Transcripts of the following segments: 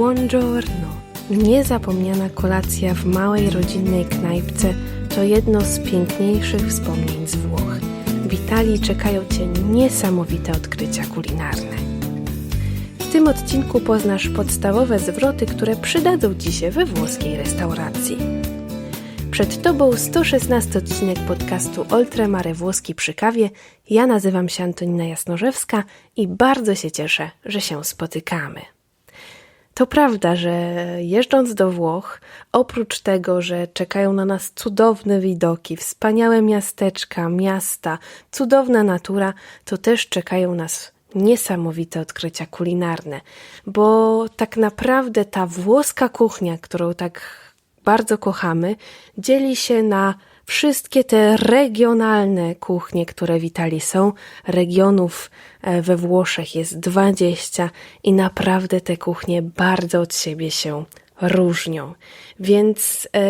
Buongiorno. Niezapomniana kolacja w małej rodzinnej knajpce to jedno z piękniejszych wspomnień z Włoch. W Italii czekają Cię niesamowite odkrycia kulinarne. W tym odcinku poznasz podstawowe zwroty, które przydadzą Ci się we włoskiej restauracji. Przed Tobą 116 odcinek podcastu Oltremare Włoski przy kawie. Ja nazywam się Antonina Jasnorzewska i bardzo się cieszę, że się spotykamy. To prawda, że jeżdżąc do Włoch, oprócz tego, że czekają na nas cudowne widoki, wspaniałe miasteczka, miasta, cudowna natura, to też czekają nas niesamowite odkrycia kulinarne, bo tak naprawdę ta włoska kuchnia, którą tak bardzo kochamy, dzieli się na wszystkie te regionalne kuchnie, które w Italii są. Regionów e, we Włoszech jest 20 i naprawdę te kuchnie bardzo od siebie się różnią. Więc e,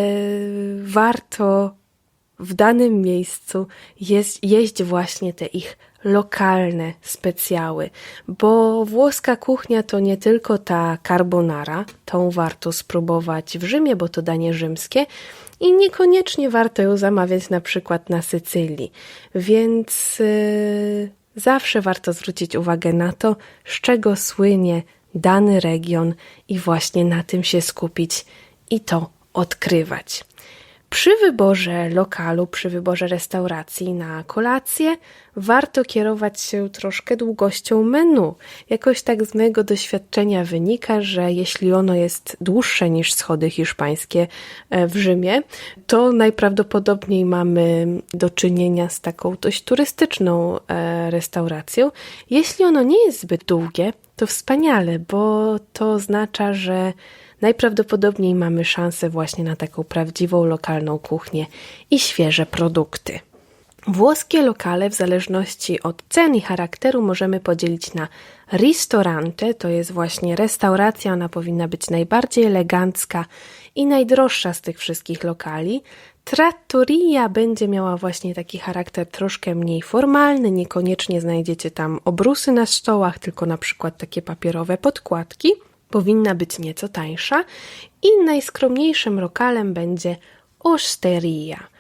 warto w danym miejscu jest, jeść właśnie te ich lokalne specjały, bo włoska kuchnia to nie tylko ta carbonara, tą warto spróbować w Rzymie, bo to danie rzymskie i niekoniecznie warto ją zamawiać na przykład na Sycylii, więc yy, zawsze warto zwrócić uwagę na to, z czego słynie dany region i właśnie na tym się skupić i to odkrywać. Przy wyborze lokalu, przy wyborze restauracji na kolację, warto kierować się troszkę długością menu. Jakoś tak z mojego doświadczenia wynika, że jeśli ono jest dłuższe niż schody hiszpańskie e, w Rzymie, to najprawdopodobniej mamy do czynienia z taką dość turystyczną e, restauracją. Jeśli ono nie jest zbyt długie, to wspaniale, bo to oznacza, że najprawdopodobniej mamy szansę właśnie na taką prawdziwą lokalną kuchnię i świeże produkty. Włoskie lokale w zależności od cen i charakteru możemy podzielić na ristorante, to jest właśnie restauracja, ona powinna być najbardziej elegancka i najdroższa z tych wszystkich lokali. Trattoria będzie miała właśnie taki charakter troszkę mniej formalny, niekoniecznie znajdziecie tam obrusy na stołach, tylko na przykład takie papierowe podkładki powinna być nieco tańsza i najskromniejszym lokalem będzie osteria.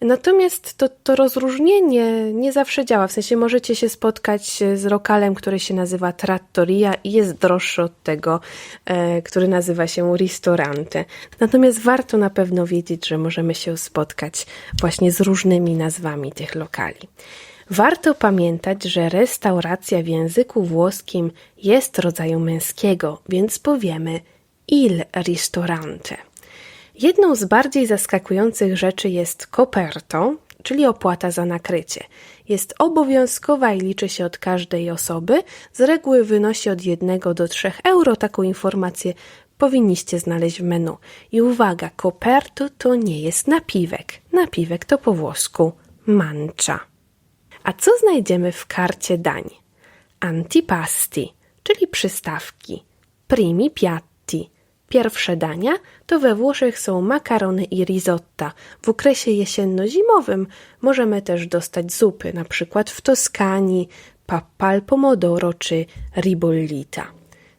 Natomiast to, to rozróżnienie nie zawsze działa. W sensie możecie się spotkać z lokalem, który się nazywa trattoria i jest droższy od tego, e, który nazywa się ristorante. Natomiast warto na pewno wiedzieć, że możemy się spotkać właśnie z różnymi nazwami tych lokali. Warto pamiętać, że restauracja w języku włoskim jest rodzaju męskiego, więc powiemy il ristorante. Jedną z bardziej zaskakujących rzeczy jest coperto, czyli opłata za nakrycie. Jest obowiązkowa i liczy się od każdej osoby. Z reguły wynosi od 1 do 3 euro. Taką informację powinniście znaleźć w menu. I uwaga, coperto to nie jest napiwek. Napiwek to po włosku mancza. A co znajdziemy w karcie dań? Antipasti, czyli przystawki. Primi piatti. Pierwsze dania to we Włoszech są makarony i risotta. W okresie jesienno-zimowym możemy też dostać zupy, na przykład w Toskanii, pappa al pomodoro czy ribollita.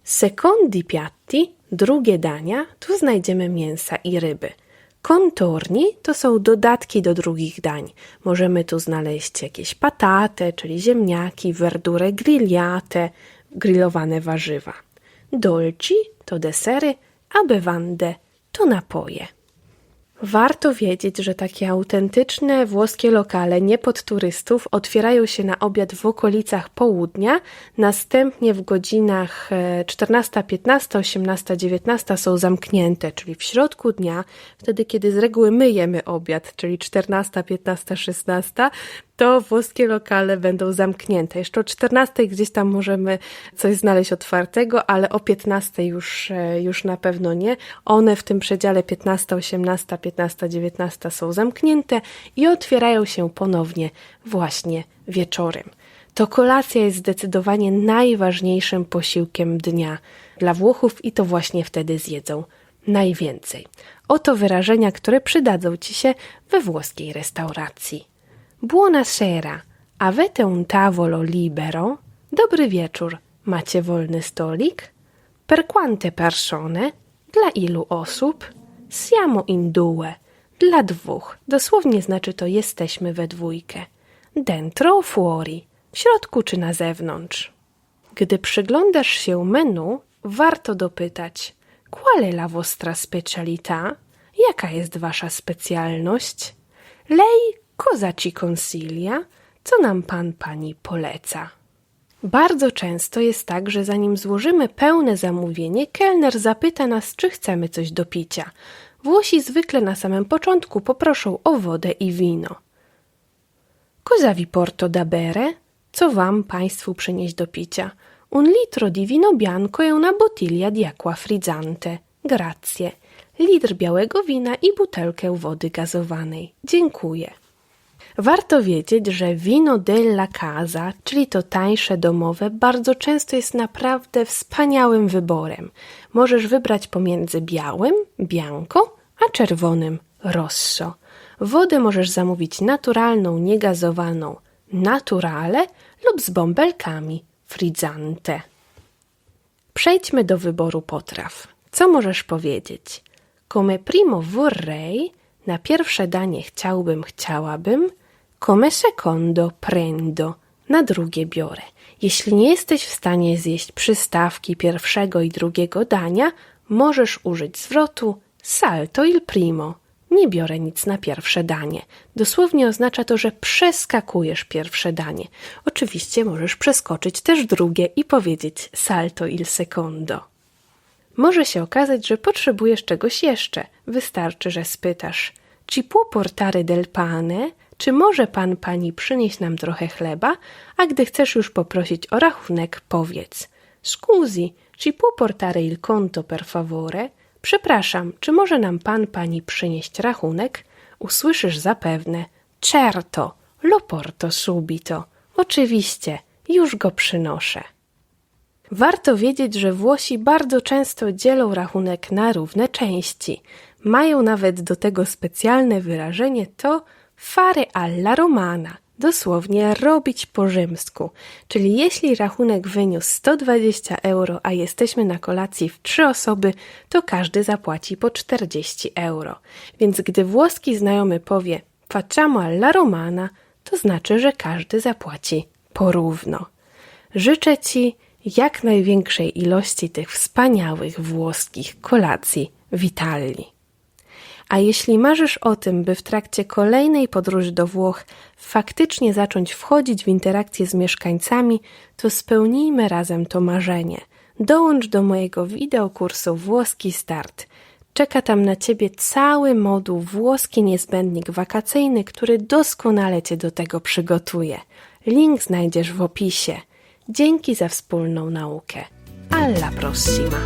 Secondi piatti, drugie dania, tu znajdziemy mięsa i ryby. Kontorni to są dodatki do drugich dań. Możemy tu znaleźć jakieś patate, czyli ziemniaki, verdure grigliate, grillowane warzywa. Dolci to desery, a bevande to napoje. Warto wiedzieć, że takie autentyczne włoskie lokale nie pod turystów otwierają się na obiad w okolicach południa, następnie w godzinach 14, 15, 18, 19 są zamknięte, czyli w środku dnia, wtedy kiedy z reguły my jemy obiad, czyli 14, 15, 16, to włoskie lokale będą zamknięte. Jeszcze o 14 gdzieś tam możemy coś znaleźć otwartego, ale o 15 już, e, już na pewno nie. One w tym przedziale 15, 18, 15, 19 są zamknięte i otwierają się ponownie właśnie wieczorem. To kolacja jest zdecydowanie najważniejszym posiłkiem dnia dla Włochów i to właśnie wtedy zjedzą najwięcej. Oto wyrażenia, które przydadzą Ci się we włoskiej restauracji. Buonasera, avete un tavolo libero? Dobry wieczór, macie wolny stolik? Per quante persone? Dla ilu osób? Siamo in due. Dla dwóch. Dosłownie znaczy to jesteśmy we dwójkę. Dentro o fuori. W środku czy na zewnątrz? Gdy przyglądasz się menu, warto dopytać: Qual è la vostra specialità? Jaka jest wasza specjalność? Lei cosa ci consiglia? Co nam pan pani poleca? Bardzo często jest tak, że zanim złożymy pełne zamówienie, kelner zapyta nas, czy chcemy coś do picia. Włosi zwykle na samym początku poproszą o wodę i wino. Cosa vi porto da bere? Co wam państwu przynieść do picia? Un litro di vino bianco e una bottiglia di acqua frizzante. Grazie. Litr białego wina i butelkę wody gazowanej. Dziękuję. Warto wiedzieć, że wino della casa, czyli to tańsze domowe, bardzo często jest naprawdę wspaniałym wyborem. Możesz wybrać pomiędzy białym, bianco, a czerwonym, rosso. Wodę możesz zamówić naturalną, niegazowaną, naturale lub z bąbelkami, frizzante. Przejdźmy do wyboru potraw. Co możesz powiedzieć? Come primo vorrei, na pierwsze danie chciałbym, chciałabym, come secondo prendo, na drugie biorę. Jeśli nie jesteś w stanie zjeść przystawki pierwszego i drugiego dania, możesz użyć zwrotu salto il primo. Nie biorę nic na pierwsze danie. Dosłownie oznacza to, że przeskakujesz pierwsze danie. Oczywiście możesz przeskoczyć też drugie i powiedzieć salto il secondo. Może się okazać, że potrzebujesz czegoś jeszcze. Wystarczy, że spytasz: Ci può portare del pane? Czy może pan pani przynieść nam trochę chleba? A gdy chcesz już poprosić o rachunek, powiedz: Scusi, ci può portare il conto per favore? Przepraszam, czy może nam pan pani przynieść rachunek? Usłyszysz zapewne: Certo, lo porto subito. Oczywiście, już go przynoszę. Warto wiedzieć, że Włosi bardzo często dzielą rachunek na równe części. Mają nawet do tego specjalne wyrażenie to fare alla romana, dosłownie robić po rzymsku. Czyli jeśli rachunek wyniósł 120 euro, a jesteśmy na kolacji w trzy osoby, to każdy zapłaci po 40 euro. Więc gdy włoski znajomy powie facciamo alla romana, to znaczy, że każdy zapłaci porówno. Życzę Ci jak największej ilości tych wspaniałych włoskich kolacji Witalli. A jeśli marzysz o tym, by w trakcie kolejnej podróży do Włoch faktycznie zacząć wchodzić w interakcję z mieszkańcami, to spełnijmy razem to marzenie. Dołącz do mojego wideokursu Włoski Start. Czeka tam na Ciebie cały moduł włoski niezbędnik wakacyjny, który doskonale Cię do tego przygotuje. Link znajdziesz w opisie. Dzięki za wspólną naukę. Alla prossima!